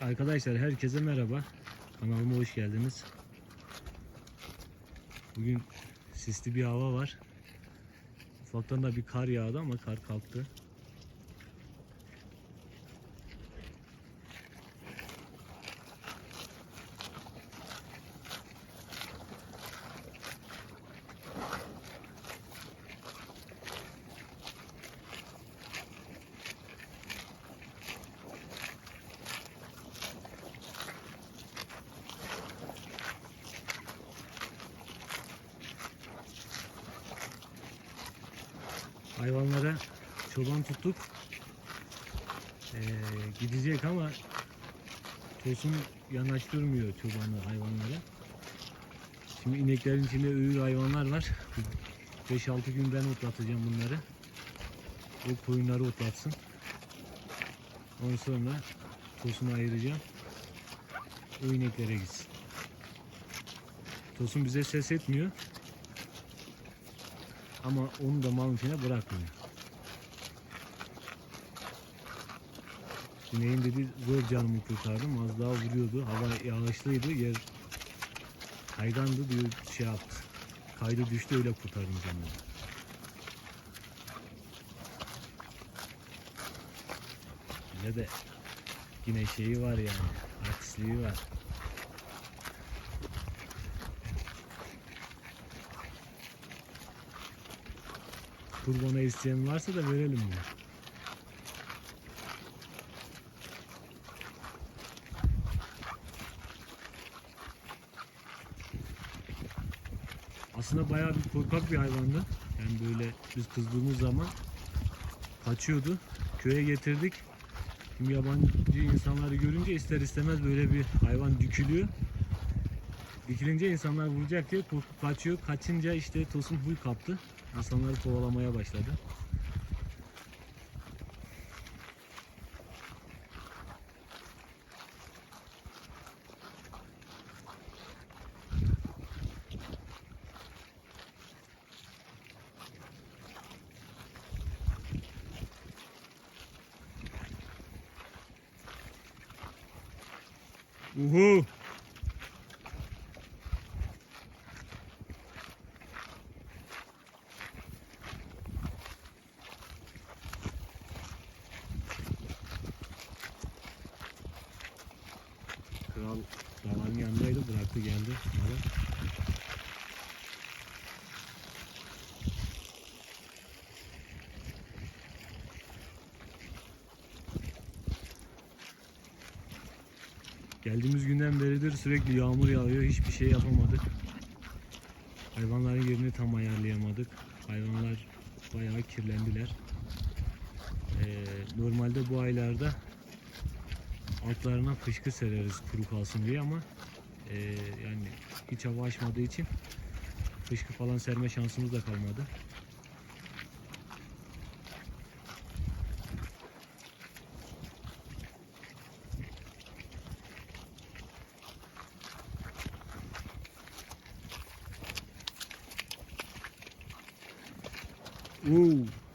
Arkadaşlar herkese merhaba. Kanalıma hoş geldiniz. Bugün sisli bir hava var. Ufaktan da bir kar yağdı ama kar kalktı. Hayvanlara çoban tuttuk. Ee, gidecek ama tosun yanaştırmıyor çobanı hayvanlara. Şimdi ineklerin içinde öğür hayvanlar var. 5-6 gün ben otlatacağım bunları. O koyunları otlatsın. Ondan sonra tosunu ayıracağım. O ineklere gitsin. Tosun bize ses etmiyor. Ama onu da malın bırakmıyor. Sineğin dedi zor canımı kurtardım. Az daha vuruyordu. Hava yağışlıydı. Yer kaygandı diyor şey yaptı. Kaydı düştü öyle kurtardım canımı. Bize de yine şeyi var yani. Artistliği var. Kurbana isteyen varsa da verelim ya. Aslında bayağı bir korkak bir hayvandı. Yani böyle biz kızdığımız zaman kaçıyordu. Köye getirdik. Şimdi yabancı insanları görünce ister istemez böyle bir hayvan dükülüyor. Dikilince insanlar vuracak diye korkup kaçıyor. Kaçınca işte Tosun huy kaptı. İnsanları kovalamaya başladı. Uhu. Dağların yanındaydı bıraktı geldi. Geldiğimiz günden beridir sürekli yağmur yağıyor. Hiçbir şey yapamadık. Hayvanların yerini tam ayarlayamadık. Hayvanlar bayağı kirlendiler. Ee, normalde bu aylarda altlarına fışkı sereriz kuru kalsın diye ama e, yani hiç hava açmadığı için fışkı falan serme şansımız da kalmadı. Oo.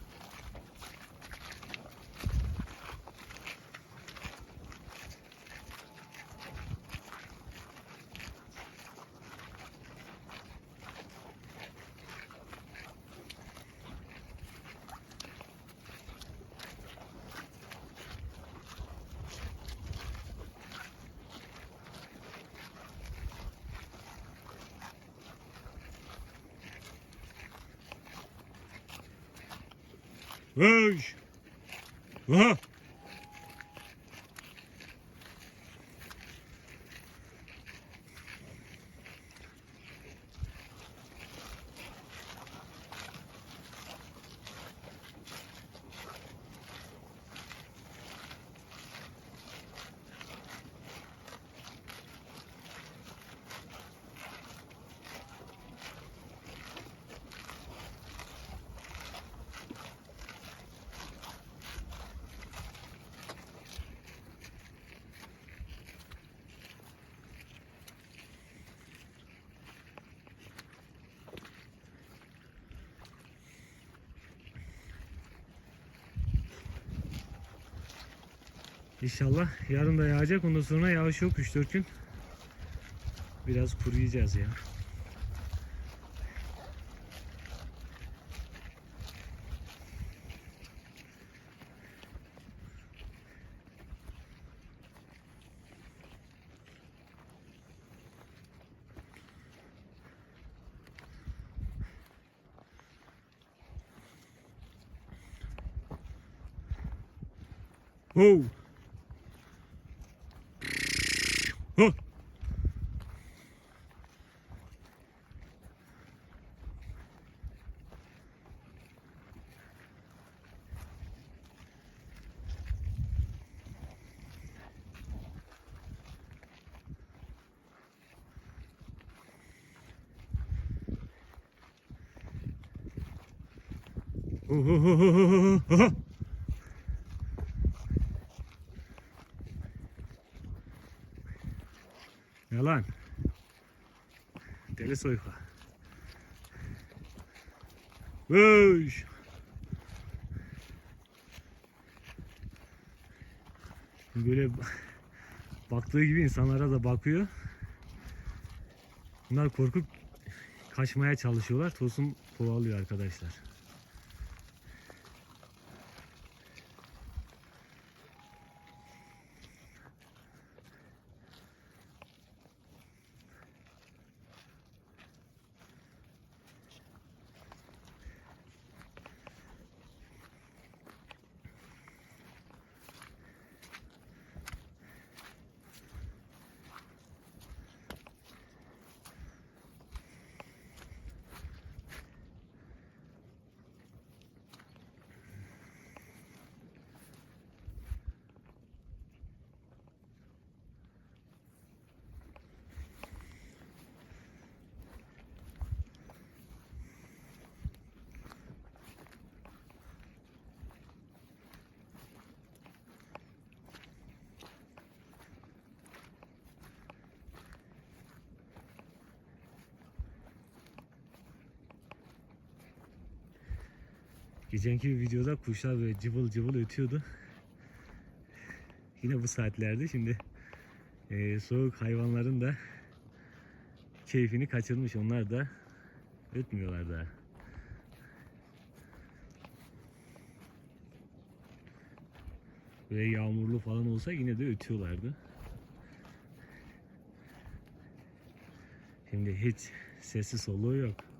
Vış. Aha. İnşallah yarın da yağacak. Ondan sonra yağış yok 3-4 gün. Biraz kuruyacağız ya. Oh. Oh. Yalan. Deli soyka. Vış. Böyle baktığı gibi insanlara da bakıyor. Bunlar korkup kaçmaya çalışıyorlar. Tosun kovalıyor arkadaşlar. Geçenki videoda kuşlar böyle cıvıl cıvıl ötüyordu. Yine bu saatlerde şimdi eee, soğuk hayvanların da keyfini kaçırmış. Onlar da ötmüyorlar daha. Böyle yağmurlu falan olsa yine de ötüyorlardı. Şimdi hiç sesi soluğu yok.